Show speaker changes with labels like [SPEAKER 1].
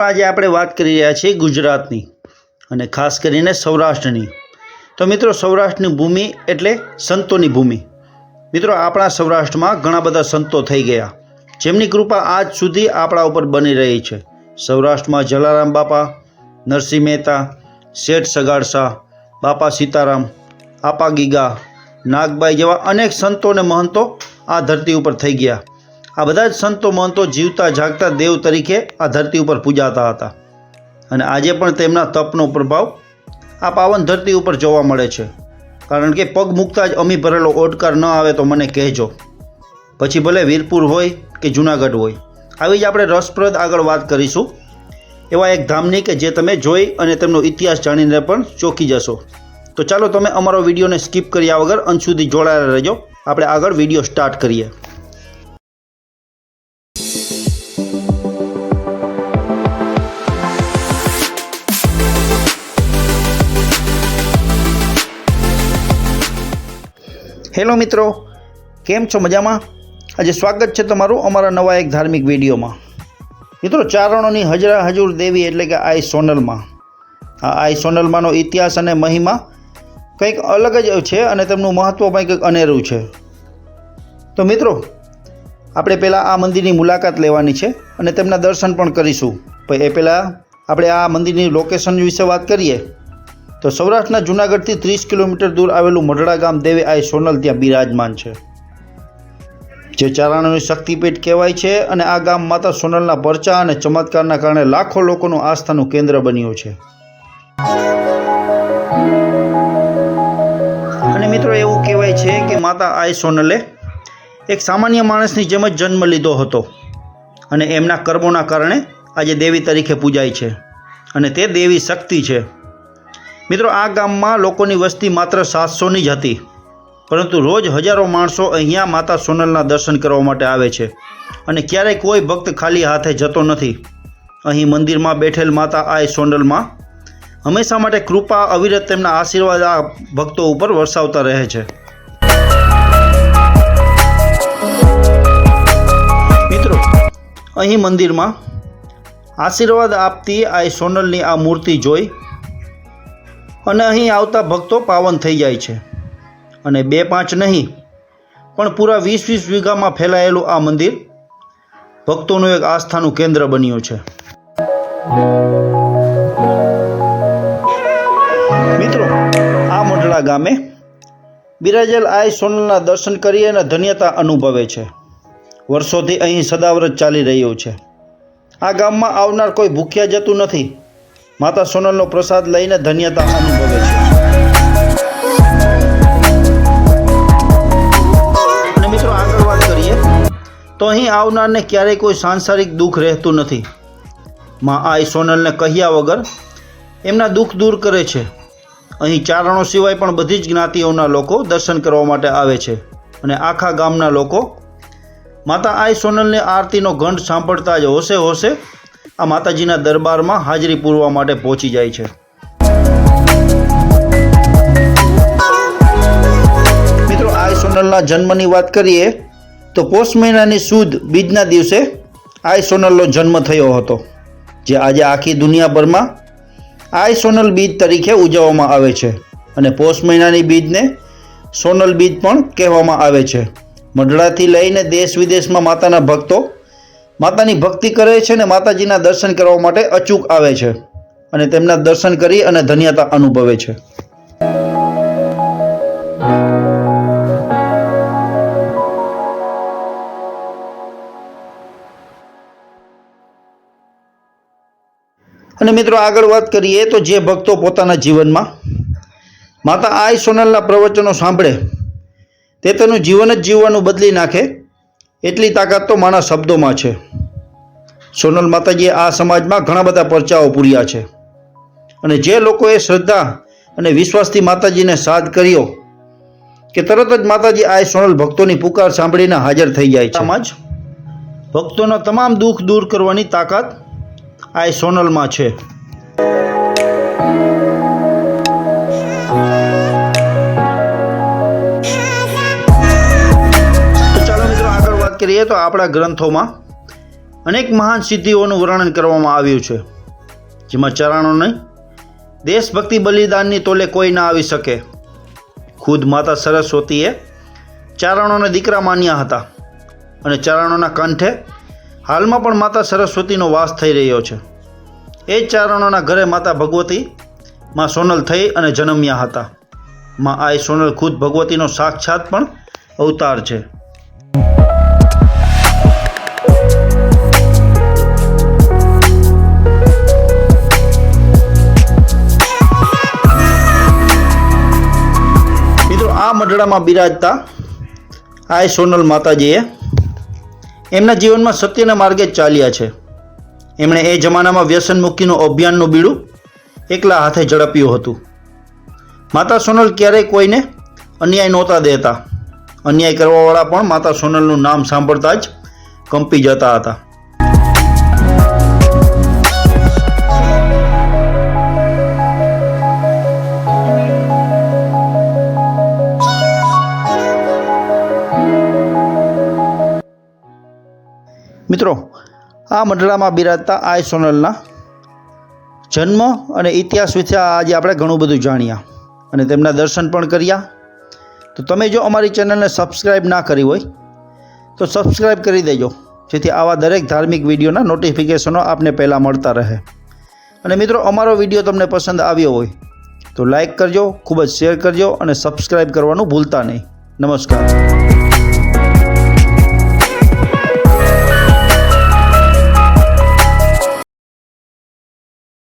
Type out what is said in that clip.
[SPEAKER 1] આજે આપણે વાત કરી રહ્યા છીએ ગુજરાતની અને ખાસ કરીને સૌરાષ્ટ્રની. તો મિત્રો, સૌરાષ્ટ્રની ભૂમિ એટલે સંતોની ભૂમિ. મિત્રો, આપણા સૌરાષ્ટ્રમાં ઘણા બધા સંતો થઈ ગયા, જેમની કૃપા આજ સુધી આપણા ઉપર બની રહી છે. સૌરાષ્ટ્રમાં જલારામ બાપા, નરસિંહ મહેતા, શેઠ સગાડ બાપા સીતારામ, આપા ગીગા, નાગબાઈ જેવા અનેક સંતો અને મહંતો આ ધરતી ઉપર થઈ ગયા. આ બધા જ સંતો મહંતો જીવતા, જાગતા દેવ તરીકે આ ધરતી ઉપર પૂજાતા હતા. અને આજે પણ તેમના તપનો પ્રભાવ આ પાવન ધરતી ઉપર જોવા મળે છે. કારણ કે પગ મૂકતા જ અમી ભરેલો ઓડકાર ન આવે તો મને કહેજો. પછી ભલે વીરપુર હોય કે જુનાગઢ હોય. આવી જ આપણે રસપ્રદ આગળ વાત કરીશું. એવા એક ધામની કે જે તમે જોઈ અને તેમનો ઇતિહાસ જાણીને પણ ચોંકી જશો. તો ચાલો તમે અમારો વિડીયોને સ્કીપ કર્યા વગર અંત સુધી જોડાયેલા રહેજો. આપણે આગળ વીડિયો સ્ટાર્ટ કરીએ. હેલો મિત્રો, કેમ છો મજામાં? આજે સ્વાગત છે તમારું અમારા નવા એક ધાર્મિક વિડીયોમાં. મિત્રો, ચારણોની હજરા હજુર દેવી એટલે કે આઈ સોનલમાં. આ આઈ સોનલમાંનો ઇતિહાસ અને મહિમા કંઈક અલગ જ છે અને તેમનું મહત્ત્વ પણ કંઈક અનેરું છે. તો મિત્રો, આપણે પહેલાં આ મંદિરની મુલાકાત લેવાની છે અને તેમના દર્શન પણ કરીશું. એ પહેલાં આપણે આ મંદિરની લોકેશન વિશે વાત કરીએ. તો સૌરાષ્ટ્રના જૂનાગઢથી ત્રીસ કિલોમીટર દૂર આવેલું મઢડા ગામ દેવી આઈ સોનલ ત્યાં બિરાજમાન છે. જે ચારણોની શક્તિપીઠ કહેવાય છે અને આ ગામ માતા સોનલના પરચા અને ચમત્કારના કારણે લાખો લોકોનું આસ્થાનું કેન્દ્ર બન્યું છે. અને મિત્રો એવું કહેવાય છે કે માતા આઈ સોનલે એક સામાન્ય માણસની જેમ જ જન્મ લીધો હતો અને એમના કર્મોના કારણે આજે દેવી તરીકે પૂજાય છે. અને તે દેવી શક્તિ છે. મિત્રો, આ ગામમાં લોકોની વસ્તી માત્ર સાતસોની જ હતી, પરંતુ રોજ હજારો માણસો અહીંયા માતા સોનલના દર્શન કરવા માટે આવે છે અને ક્યારેય કોઈ ભક્ત ખાલી હાથે જતો નથી. અહીં મંદિરમાં બેઠેલ માતા આ સોનલમાં હંમેશા માટે કૃપા, અવિરત તેમના આશીર્વાદ આ ભક્તો ઉપર વરસાવતા રહે છે. મિત્રો, અહીં મંદિરમાં આશીર્વાદ આપતી આ સોનલની આ મૂર્તિ જોઈ અને અહીં આવતા ભક્તો પાવન થઈ જાય છે. અને બે પાંચ નહીં, પણ પૂરા વીસ વીસ વીઘામાં ફેલાયેલું આ મંદિર ભક્તોનું એક આસ્થાનું કેન્દ્ર બન્યું છે. મિત્રો, આ મંડળા ગામે બિરાજેલ આય સોનલના દર્શન કરી અને ધન્યતા અનુભવે છે. વર્ષોથી અહીં સદાવ્રત ચાલી રહ્યું છે. આ ગામમાં આવનાર કોઈ ભૂખ્યા જતું નથી. માતા સોનલનો પ્રસાદ લઈને ધન્યતા અનુભવે છે. અને મિત્રો આગળ વાત કરીએ, તો અહીં આવનારને ક્યારેય કોઈ સાંસારિક દુઃખ રહેતું નથી. માં આઈ સોનલને કહ્યા વગર એમના દુઃખ દૂર કરે છે. અહીં ચારણો સિવાય પણ બધી જ જ્ઞાતિઓના લોકો દર્શન કરવા માટે આવે છે અને આખા ગામના લોકો માતા આઈ સોનલની આરતીનો ઘંટ સાંભળતા જ હોશે હોશે આ માતાજીના દરબારમાં હાજરી પૂરવા માટે પહોંચી જાય છે. મિત્રો આઈ સોનલના જન્મની વાત કરીએ, તો પોષ મહિનાની સુદ બીજના દિવસે આઈ સોનલનો જન્મ થયો હતો, જે આજે આખી દુનિયાભરમાં આઈ સોનલ બીજ તરીકે ઉજવવામાં આવે છે અને પોષ મહિનાની બીજને સોનલ બીજ પણ કહેવામાં આવે છે. મઢડાથી લઈને દેશ વિદેશમાં માતાના ભક્તો માતાની ભક્તિ કરે છે અને માતાજીના દર્શન કરવા માટે અચૂક આવે છે અને તેમના દર્શન કરી અને ધન્યતા અનુભવે છે. અને મિત્રો આગળ વાત કરીએ તો જે ભક્તો પોતાના જીવનમાં માતા આઈ સોનલના પ્રવચનો સાંભળે તે તેનું જીવન જ જીવવાનું બદલી નાખે એટલી તાકાત તો મારા શબ્દોમાં છે. સોનલ માતાજીએ આ સમાજમાં ઘણા બધા પરચાઓ પૂર્યા છે. અને જે લોકોએ શ્રદ્ધા અને વિશ્વાસથી માતાજીને સાથ કર્યો કે તરત જ માતાજી આ સોનલ ભક્તોની પુકાર સાંભળીને હાજર થઈ જાય છે. આમાં ભક્તોના તમામ દુઃખ દૂર કરવાની તાકાત આ સોનલમાં છે. કરીએ તો આપણા ગ્રંથોમાં અનેક મહાન સિદ્ધિઓનું વર્ણન કરવામાં આવ્યું છે. જેમાં ચરણોને દેશભક્તિ બલિદાનની તોલે કોઈ ના આવી શકે. ખુદ માતા સરસ્વતીએ ચારણોને દીકરા માન્યા હતા અને ચારણોના કંઠે હાલમાં પણ માતા સરસ્વતીનો વાસ થઈ રહ્યો છે. એ ચારણોના ઘરે માતા ભગવતી માં સોનલ થઈ અને જન્મ્યા હતા. માં આઈ સોનલ ખુદ ભગવતીનો સાક્ષાત પણ અવતાર છે. મિત્રો બિરાજતા આ સોનલ માતાજીએ એમના જીવનમાં સત્યના માર્ગે ચાલ્યા છે. એમણે એ જમાનામાં વ્યસન મુક્તિનું અભિયાનનું બીડું એકલા હાથે ઝડપ્યું હતું. માતા સોનલ ક્યારેય કોઈને અન્યાય નહોતા દેતા. અન્યાય કરવાવાળા પણ માતા સોનલનું નામ સાંભળતા જ કંપી જતા હતા. મિત્રો, આ મંડળામાં બિરાજતા આઈ સોનલના જન્મ અને ઇતિહાસ વિશે આજે આપણે ઘણું બધું જાણ્યા અને તેમના દર્શન પણ કર્યા. તો તમે જો અમારી ચેનલને સબસ્ક્રાઈબ ના કરી હોય, તો સબસ્ક્રાઈબ કરી દેજો, જેથી આવા દરેક ધાર્મિક વિડીયોના નોટિફિકેશનો આપને પહેલાં મળતા રહે. અને મિત્રો, અમારો વીડિયો તમને પસંદ આવ્યો હોય, તો લાઈક કરજો, ખૂબ જ શેર કરજો અને સબસ્ક્રાઈબ કરવાનું ભૂલતા નહીં. નમસ્કાર.